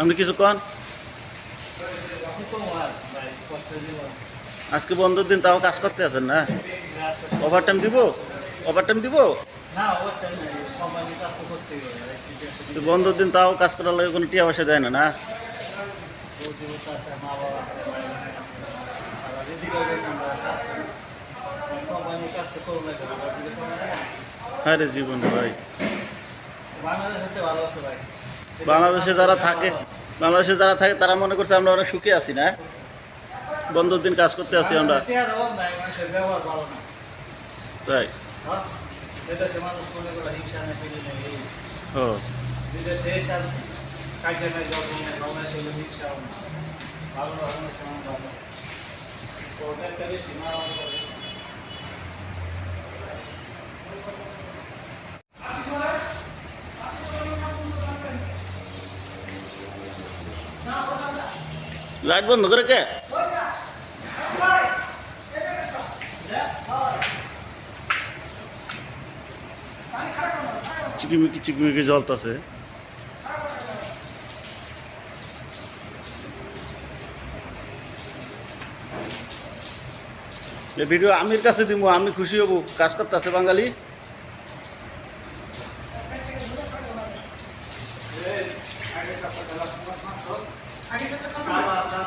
আপনি কিছু কন? আজকে বন্ধের দিন, তাও কাজ করতে আছেন না? ওভার টাইম দিব? ওভার টাইম দিব বন্ধের দিন তাও কাজ করার লাগে, কোনো টিয়া পয়সা দেয় না না। হ্যাঁ রে, জীবন ভাই ভালো ভাই। বাংলাদেশে যারা থাকে, বাংলাদেশে যারা থাকে, তারা মনে করছে আমরা অনেক সুখে আছি, না বন্ধের দিন কাজ করতে আছি আমরা। তাই। ও বিদেশে লাইট বন্ধ করে কে? চিকিমিকি চিকিমিকি এই ভিডিও আমির কাছে দিব আমি খুশি হব। কাজ করতেছে বাঙালি।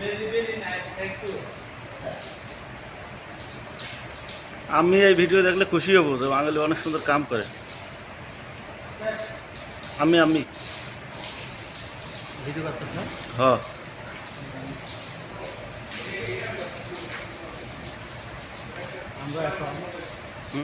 Very, very nice. Thank you. আমি এই ভিডিও দেখলে খুশি হব যে বাঙালি অনেক সুন্দর কাম করে। আমি আমি। হ। হ্যাঁ আমরা এখন